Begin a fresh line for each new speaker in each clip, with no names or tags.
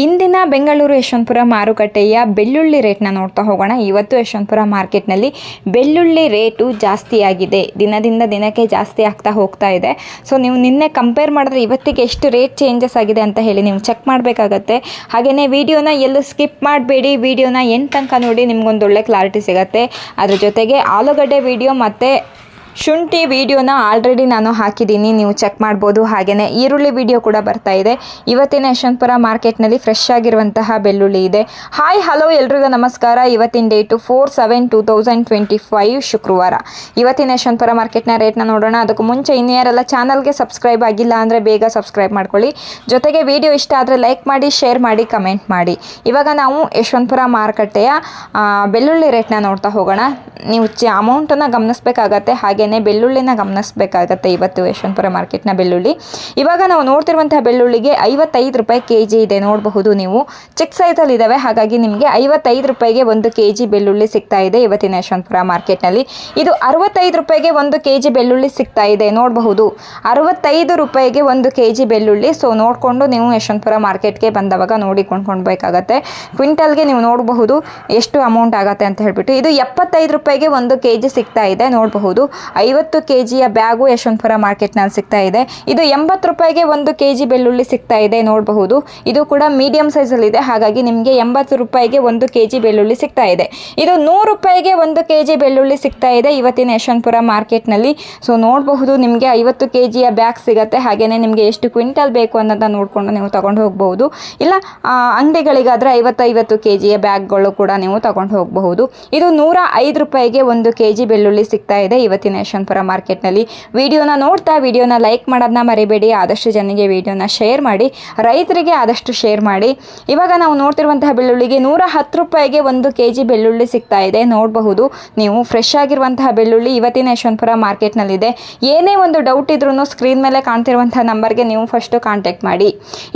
ಇಂದಿನ ಬೆಂಗಳೂರು ಯಶವಂತಪುರ ಮಾರುಕಟ್ಟೆಯ ಬೆಳ್ಳುಳ್ಳಿ ರೇಟ್ನ ನೋಡ್ತಾ ಹೋಗೋಣ. ಇವತ್ತು ಯಶವಂತಪುರ ಮಾರ್ಕೆಟ್ನಲ್ಲಿ ಬೆಳ್ಳುಳ್ಳಿ ರೇಟು ಜಾಸ್ತಿ ಆಗಿದೆ ದಿನದಿಂದ ದಿನಕ್ಕೆ ಜಾಸ್ತಿ ಆಗ್ತಾ ಹೋಗ್ತಾ ಇದೆ. ಸೊ ನೀವು ನಿನ್ನೆ ಕಂಪೇರ್ ಮಾಡಿದ್ರೆ ಇವತ್ತಿಗೆ ಎಷ್ಟು ರೇಟ್ ಚೇಂಜಸ್ ಆಗಿದೆ ಅಂತ ಹೇಳಿ ನೀವು ಚೆಕ್ ಮಾಡಬೇಕಾಗತ್ತೆ. ಹಾಗೆಯೇ ವಿಡಿಯೋನ ಎಲ್ಲೂ ಸ್ಕಿಪ್ ಮಾಡಬೇಡಿ. ವಿಡಿಯೋನ ಎಂಟು ತನಕ ನೋಡಿ ನಿಮ್ಗೊಂದು ಒಳ್ಳೆ ಕ್ಲಾರಿಟಿ ಸಿಗುತ್ತೆ. ಅದ್ರ ಜೊತೆಗೆ ಆಲೂಗಡ್ಡೆ ವಿಡಿಯೋ ಮತ್ತು ಶುಂಠಿ ವಿಡಿಯೋನ ಆಲ್ರೆಡಿ ನಾನು ಹಾಕಿದ್ದೀನಿ, ನೀವು ಚೆಕ್ ಮಾಡ್ಬೋದು. ಹಾಗೆಯೇ ಈರುಳ್ಳಿ ವಿಡಿಯೋ ಕೂಡ ಬರ್ತಾ ಇದೆ. ಇವತ್ತಿನ ಯಶವಂತಪುರ ಮಾರ್ಕೆಟ್ನಲ್ಲಿ ಫ್ರೆಶ್ ಆಗಿರುವಂತಹ ಬೆಳ್ಳುಳ್ಳಿ ಇದೆ. ಹಾಯ್ ಹಲೋ ಎಲ್ರಿಗೂ ನಮಸ್ಕಾರ. ಇವತ್ತಿನ date four seven two thousand twenty five ಶುಕ್ರವಾರ. ಇವತ್ತಿನ ಯಶವಂತಪುರ ಮಾರ್ಕೆಟ್ನ ರೇಟ್ನ ನೋಡೋಣ. ಅದಕ್ಕೂ ಮುಂಚೆ ಇನ್ಯಾರೆಲ್ಲ ಚಾನಲ್ಗೆ ಸಬ್ಸ್ಕ್ರೈಬ್ ಆಗಿಲ್ಲ ಅಂದರೆ ಬೇಗ ಸಬ್ಸ್ಕ್ರೈಬ್ ಮಾಡ್ಕೊಳ್ಳಿ. ಜೊತೆಗೆ ವಿಡಿಯೋ ಇಷ್ಟ ಆದರೆ ಲೈಕ್ ಮಾಡಿ ಶೇರ್ ಮಾಡಿ ಕಮೆಂಟ್ ಮಾಡಿ. ಇವಾಗ ನಾವು ಯಶವಂತಪುರ ಮಾರುಕಟ್ಟೆಯ ಬೆಳ್ಳುಳ್ಳಿ ರೇಟ್ನ ನೋಡ್ತಾ ಹೋಗೋಣ. ನೀವು ಚ ಅಮೌಂಟನ್ನು ಗಮನಿಸಬೇಕಾಗತ್ತೆ. ಹಾಗೆಯೇ ಬೆಳ್ಳುಳ್ಳಿನ ಗಮನಿಸಬೇಕಾಗತ್ತೆ ಇವತ್ತು ಯಶವಂತಪುರ ಮಾರ್ಕೆಟ್ನ ಬೆಳ್ಳುಳ್ಳಿ. ಇವಾಗ ನಾವು ನೋಡ್ತಿರುವಂತಹ ಬೆಳ್ಳುಳ್ಳಿಗೆ ಐವತ್ತೈದು ರೂಪಾಯಿ ಕೆ ಜಿ ಇದೆ, ನೋಡಬಹುದು ನೀವು. ಚಿಕ್ಕ ಸೈಜಲ್ಲಿ ಇದ್ದಾವೆ ಹಾಗಾಗಿ ನಿಮಗೆ ಐವತ್ತೈದು ರೂಪಾಯಿಗೆ ಒಂದು ಕೆ ಜಿ ಬೆಳ್ಳುಳ್ಳಿ ಸಿಗ್ತಾ ಇದೆ ಇವತ್ತಿನ ಯಶವಂತಪುರ ಮಾರ್ಕೆಟ್ನಲ್ಲಿ ಇದು ಅರವತ್ತೈದು ರೂಪಾಯಿಗೆ ಒಂದು ಕೆ ಜಿ ಬೆಳ್ಳುಳ್ಳಿ ಸಿಗ್ತಾ ಇದೆ, ನೋಡಬಹುದು. ಅರವತ್ತೈದು ರೂಪಾಯಿಗೆ ಒಂದು ಕೆ ಜಿ ಬೆಳ್ಳುಳ್ಳಿ ಸೊ ನೋಡಿಕೊಂಡು ನೀವು ಯಶವಂತಪುರ ಮಾರ್ಕೆಟ್ಗೆ ಬಂದವಾಗ ನೋಡಿ ಕೊಂಡ್ಕೊಳ್ಬೇಕಾಗತ್ತೆ ಕ್ವಿಂಟಲ್ಗೆ ನೀವು ನೋಡಬಹುದು ಎಷ್ಟು ಅಮೌಂಟ್ ಆಗುತ್ತೆ ಅಂತ ಹೇಳ್ಬಿಟ್ಟು. ಇದು ಎಪ್ಪತ್ತೈದು ರೂಪಾಯಿಗೆ ಒಂದು ಕೆ ಜಿ ಸಿಗ್ತಾ ಇದೆ, ನೋಡಬಹುದು. ಐವತ್ತು ಕೆ ಜಿಯ ಬ್ಯಾಗು ಯಶವಂತಪುರ ಮಾರ್ಕೆಟ್ನಲ್ಲಿ ಸಿಗ್ತಾ ಇದೆ. ಇದು ಎಂಬತ್ತು ರೂಪಾಯಿಗೆ ಒಂದು ಕೆ ಜಿ ಬೆಳ್ಳುಳ್ಳಿ ಸಿಗ್ತಾ ಇದೆ ನೋಡಬಹುದು. ಇದು ಕೂಡ ಮೀಡಿಯಂ ಸೈಜಲ್ಲಿ ಇದೆ. ಹಾಗಾಗಿ ನಿಮಗೆ ಎಂಬತ್ತು ರೂಪಾಯಿಗೆ ಒಂದು ಕೆ ಜಿ ಬೆಳ್ಳುಳ್ಳಿ ಸಿಗ್ತಾ ಇದೆ. ಇದು ನೂರು ರೂಪಾಯಿಗೆ ಒಂದು ಕೆ ಜಿ ಬೆಳ್ಳುಳ್ಳಿ ಸಿಗ್ತಾ ಇದೆ ಇವತ್ತಿನ ಯಶವಂತಪುರ ಮಾರ್ಕೆಟ್ನಲ್ಲಿ. ಸೊ ನೋಡಬಹುದು ನಿಮಗೆ ಐವತ್ತು ಕೆ ಜಿಯ ಬ್ಯಾಗ್ ಸಿಗುತ್ತೆ. ಹಾಗೆಯೇ ನಿಮಗೆ ಎಷ್ಟು ಕ್ವಿಂಟಲ್ ಬೇಕು ಅನ್ನೋದನ್ನು ನೋಡಿಕೊಂಡು ನೀವು ತಗೊಂಡು ಹೋಗಬಹುದು. ಇಲ್ಲ ಅಂಗಡಿಗಳಿಗಾದರೆ ಐವತ್ತು ಐವತ್ತು ಕೆ ಜಿಯ ಬ್ಯಾಗ್ಗಳು ಕೂಡ ನೀವು ತಗೊಂಡು ಹೋಗಬಹುದು. ಇದು ನೂರ ಐದು ರೂಪಾಯಿಗೆ ಒಂದು ಕೆ ಜಿ ಬೆಳ್ಳುಳ್ಳಿ ಸಿಗ್ತಾ ಇದೆ ಇವತ್ತಿನ ಯಶವಂತಪುರ ಮಾರ್ಕೆಟ್ನಲ್ಲಿ. ವಿಡಿಯೋನ ನೋಡ್ತಾ ವಿಡಿಯೋನ ಲೈಕ್ ಮಾಡೋದನ್ನ ಮರಿಬೇಡಿ. ಆದಷ್ಟು ಜನರಿಗೆ ವಿಡಿಯೋನ ಶೇರ್ ಮಾಡಿ, ರೈತರಿಗೆ ಆದಷ್ಟು ಶೇರ್ ಮಾಡಿ. ಇವಾಗ ನಾವು ನೋಡ್ತಿರುವಂತಹ ಬೆಳ್ಳುಳ್ಳಿಗೆ ನೂರ ಹತ್ತು ರೂಪಾಯಿಗೆ ಒಂದು ಕೆ ಜಿ ಬೆಳ್ಳುಳ್ಳಿ ಸಿಗ್ತಾ ಇದೆ. ನೋಡಬಹುದು, ನೀವು ಫ್ರೆಶ್ ಆಗಿರುವಂತಹ ಬೆಳ್ಳುಳ್ಳಿ ಇವತ್ತಿನ ಯಶವಂತಪುರ ಮಾರ್ಕೆಟ್ನಲ್ಲಿದೆ. ಏನೇ ಒಂದು ಡೌಟ್ ಇದ್ರೂ ಸ್ಕ್ರೀನ್ ಮೇಲೆ ಕಾಣ್ತಿರುವಂತಹ ನಂಬರ್ಗೆ ನೀವು ಫಸ್ಟು ಕಾಂಟ್ಯಾಕ್ಟ್ ಮಾಡಿ.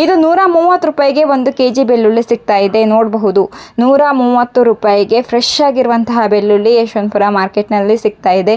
ಇದು ನೂರ ಮೂವತ್ತು ರೂಪಾಯಿಗೆ ಒಂದು ಕೆ ಜಿ ಬೆಳ್ಳುಳ್ಳಿ ಸಿಗ್ತಾ ಇದೆ. ನೋಡಬಹುದು, ನೂರ ಮೂವತ್ತು ರೂಪಾಯಿಗೆ ಫ್ರೆಶ್ ಆಗಿರುವಂತಹ ಬೆಳ್ಳುಳ್ಳಿ ಯಶವಂತಪುರ ಮಾರ್ಕೆಟ್ನಲ್ಲಿ ಸಿಗ್ತಾ ಇದೆ.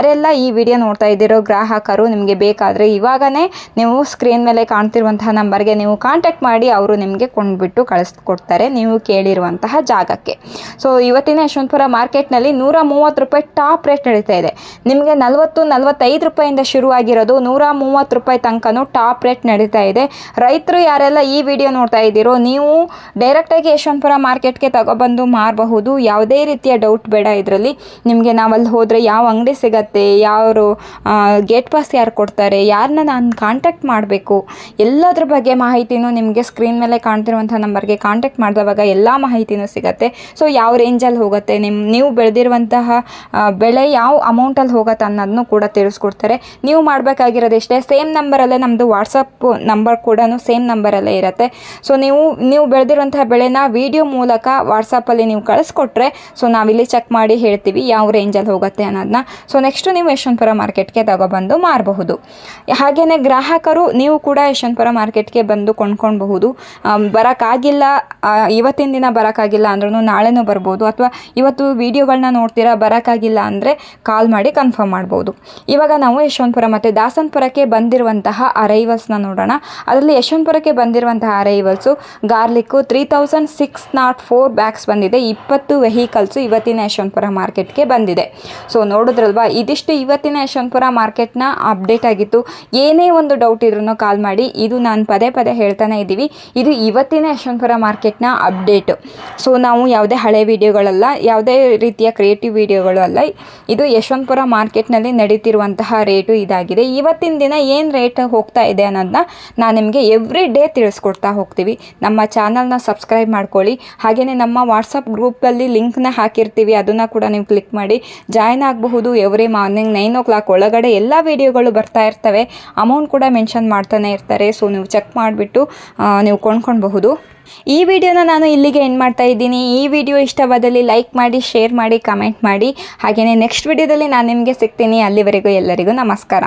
ಯಾರೆಲ್ಲ ಈ ವಿಡಿಯೋ ನೋಡ್ತಾ ಇದ್ದೀರೋ ಗ್ರಾಹಕರು ನಿಮಗೆ ಬೇಕಾದರೆ ಇವಾಗನೇ ನೀವು ಸ್ಕ್ರೀನ್ ಮೇಲೆ ಕಾಣ್ತಿರುವಂತಹ ನಂಬರ್ಗೆ ನೀವು ಕಾಂಟ್ಯಾಕ್ಟ್ ಮಾಡಿ, ಅವರು ನಿಮಗೆ ಕೊಂಡ್ಬಿಟ್ಟು ಕಳಿಸ್ಕೊಡ್ತಾರೆ ನೀವು ಕೇಳಿರುವಂತಹ ಜಾಗಕ್ಕೆ. ಸೊ, ಇವತ್ತಿನ ಯಶವಂತಪುರ ಮಾರ್ಕೆಟ್ನಲ್ಲಿ ನೂರ ಮೂವತ್ತು ರೂಪಾಯಿ ಟಾಪ್ ರೇಟ್ ನಡೀತಾ ಇದೆ. ನಿಮಗೆ ನಲವತ್ತು, ನಲವತ್ತೈದು ರೂಪಾಯಿಂದ ಶುರುವಾಗಿರೋದು ನೂರ ಮೂವತ್ತು ರೂಪಾಯಿ ತನಕನೂ ಟಾಪ್ ರೇಟ್ ನಡೀತಾ ಇದೆ. ರೈತರು ಯಾರೆಲ್ಲ ಈ ವಿಡಿಯೋ ನೋಡ್ತಾ ಇದ್ದೀರೋ, ನೀವು ಡೈರೆಕ್ಟಾಗಿ ಯಶವಂತಪುರ ಮಾರ್ಕೆಟ್ಗೆ ತಗೊಬಂದು ಮಾರಬಹುದು. ಯಾವುದೇ ರೀತಿಯ ಡೌಟ್ ಬೇಡ, ಇದರಲ್ಲಿ ನಿಮಗೆ ನಾವಲ್ಲಿ ಹೋದರೆ ಯಾವ ಅಂಗಡಿ ಸಿಗತ್ತೆ ಯಾರು ಗೇಟ್ ಪಾಸ್ ಯಾರು ಕೊಡ್ತಾರೆ ಯಾರನ್ನ ನಾನು ಕಾಂಟ್ಯಾಕ್ಟ್ ಮಾಡಬೇಕು? ಎಲ್ಲದ್ರ ಬಗ್ಗೆ ಮಾಹಿತಿನೂ ನಿಮಗೆ ಸ್ಕ್ರೀನ್ ಮೇಲೆ ಕಾಣ್ತಿರುವಂಥ ನಂಬರ್ಗೆ ಕಾಂಟ್ಯಾಕ್ಟ್ ಮಾಡಿದವಾಗ ಎಲ್ಲ ಮಾಹಿತಿನೂ ಸಿಗತ್ತೆ. ಸೊ ಯಾವ ರೇಂಜಲ್ಲಿ ಹೋಗುತ್ತೆ ನಿಮ್ಮ ನೀವು ಬೆಳೆದಿರುವಂತಹ ಬೆಳೆ ಯಾವ ಅಮೌಂಟಲ್ಲಿ ಹೋಗುತ್ತೆ ಅನ್ನೋದನ್ನು ಕೂಡ ತಿಳಿಸ್ಕೊಡ್ತಾರೆ. ನೀವು ಮಾಡಬೇಕಾಗಿರೋದು ಇಷ್ಟೇ ಸೇಮ್ ನಂಬರಲ್ಲೇ ನಮ್ಮದು ವಾಟ್ಸಪ್ ನಂಬರ್ ಕೂಡ ಸೇಮ್ ನಂಬರಲ್ಲೇ ಇರುತ್ತೆ. ಸೊ ನೀವು ನೀವು ಬೆಳೆದಿರುವಂತಹ ಬೆಳೆನ ವಿಡಿಯೋ ಮೂಲಕ ವಾಟ್ಸಪ್ಪಲ್ಲಿ ನೀವು ಕಳಿಸ್ಕೊಟ್ರೆ ಸೊ ನಾವಿಲ್ಲಿ ಚೆಕ್ ಮಾಡಿ ಹೇಳ್ತೀವಿ ಯಾವ ರೇಂಜಲ್ಲಿ ಹೋಗುತ್ತೆ ಅನ್ನೋದನ್ನ ಸೊ ನೆಕ್ಸ್ಟು ನೀವು ಯಶವಂತಪುರ ಮಾರ್ಕೆಟ್ಗೆ ತಗೊಬಂದು ಮಾರಬಹುದು. ಹಾಗೆಯೇ ಗ್ರಾಹಕರು ನೀವು ಕೂಡ ಯಶವಂತಪುರ ಮಾರ್ಕೆಟ್ಗೆ ಬಂದು ಕೊಂಡ್ಕೊಳ್ಬಹುದು. ಬರೋಕ್ಕಾಗಿಲ್ಲ ಇವತ್ತಿನ ದಿನ ಬರೋಕ್ಕಾಗಿಲ್ಲ ಅಂದ್ರೂ ನಾಳೆನೂ ಬರ್ಬೋದು ಅಥವಾ ಇವತ್ತು ವೀಡಿಯೋಗಳನ್ನ ನೋಡ್ತೀರಾ, ಬರೋಕ್ಕಾಗಿಲ್ಲ ಅಂದರೆ ಕಾಲ್ ಮಾಡಿ ಕನ್ಫರ್ಮ್ ಮಾಡ್ಬೋದು. ಇವಾಗ ನಾವು ಯಶವಂತಪುರ ಮತ್ತು ದಾಸನಪುರಕ್ಕೆ ಬಂದಿರುವಂತಹ ಅರೈವಲ್ಸ್ನ ನೋಡೋಣ. ಅದರಲ್ಲಿ ಯಶವಂತಪುರಕ್ಕೆ ಬಂದಿರುವಂತಹ arrivals garlic three thousand six not four bags ಬಂದಿದೆ. ಇಪ್ಪತ್ತು ವೆಹಿಕಲ್ಸು ಇವತ್ತಿನ ಯಶವಂತಪುರ ಮಾರ್ಕೆಟ್ಗೆ ಬಂದಿದೆ. ಸೊ ನೋಡಿದ್ರಲ್ವಾ ಇದಿಷ್ಟು ಇವತ್ತಿನ ಯಶವಂತಪುರ ಮಾರ್ಕೆಟ್ನ ಅಪ್ಡೇಟ್ ಆಗಿತ್ತು. ಏನೇ ಒಂದು ಡೌಟ್ ಇದ್ರೂ ಕಾಲ್ ಮಾಡಿ. ಇದು ನಾನು ಪದೇ ಪದೇ ಹೇಳ್ತಾನೆ ಇದ್ದೀವಿ. ಇದು ಇವತ್ತಿನ ಯಶವಂತಪುರ ಮಾರ್ಕೆಟ್ನ ಅಪ್ಡೇಟು. ಸೊ ನಾವು ಯಾವುದೇ ಹಳೆ ವಿಡಿಯೋಗಳಲ್ಲ, ಯಾವುದೇ ರೀತಿಯ ಕ್ರಿಯೇಟಿವ್ ವಿಡಿಯೋಗಳು ಅಲ್ಲ, ಇದು ಯಶವಂತಪುರ ಮಾರ್ಕೆಟ್ನಲ್ಲಿ ನಡೀತಿರುವಂತಹ ರೇಟು ಇದಾಗಿದೆ. ಇವತ್ತಿನ ದಿನ ಏನು ರೇಟ್ ಹೋಗ್ತಾ ಇದೆ ಅನ್ನೋದನ್ನ ನಾನು ನಿಮಗೆ ಎವ್ರಿ ಡೇ ತಿಳಿಸ್ಕೊಡ್ತಾ ಹೋಗ್ತೀವಿ. ನಮ್ಮ ಚಾನಲ್ನ ಸಬ್ಸ್ಕ್ರೈಬ್ ಮಾಡ್ಕೊಳ್ಳಿ. ಹಾಗೆಯೇ ನಮ್ಮ ವಾಟ್ಸಪ್ ಗ್ರೂಪಲ್ಲಿ ಲಿಂಕ್ನ ಹಾಕಿರ್ತೀವಿ. ಅದನ್ನು ಕೂಡ ನೀವು ಕ್ಲಿಕ್ ಮಾಡಿ. ಜಾಯ್ನ್ ಆಗಬಹುದು. Every morning nine o'clock ಒಳಗಡೆ ಎಲ್ಲ ವಿಡಿಯೋಗಳು ಬರ್ತಾ ಇರ್ತವೆ. ಅಮೌಂಟ್ ಕೂಡ ಮೆನ್ಷನ್ ಮಾಡ್ತಾನೆ ಇರ್ತಾರೆ. ಸೊ ನೀವು ಚೆಕ್ ಮಾಡಿಬಿಟ್ಟು ನೀವು ಕೊಂಡ್ಕೊಳ್ಬಹುದು. ಈ ವಿಡಿಯೋನ ನಾನು ಇಲ್ಲಿಗೆ ಎಂಡ್ ಮಾಡ್ತಾ ಇದ್ದೀನಿ. ಈ ವಿಡಿಯೋ ಇಷ್ಟವಾದಲ್ಲಿ ಲೈಕ್ ಮಾಡಿ ಶೇರ್ ಮಾಡಿ ಕಮೆಂಟ್ ಮಾಡಿ. ಹಾಗೆಯೇ ನೆಕ್ಸ್ಟ್ ವಿಡಿಯೋದಲ್ಲಿ ನಾನು ನಿಮಗೆ ಸಿಗ್ತೀನಿ. ಅಲ್ಲಿವರೆಗೂ ಎಲ್ಲರಿಗೂ ನಮಸ್ಕಾರ.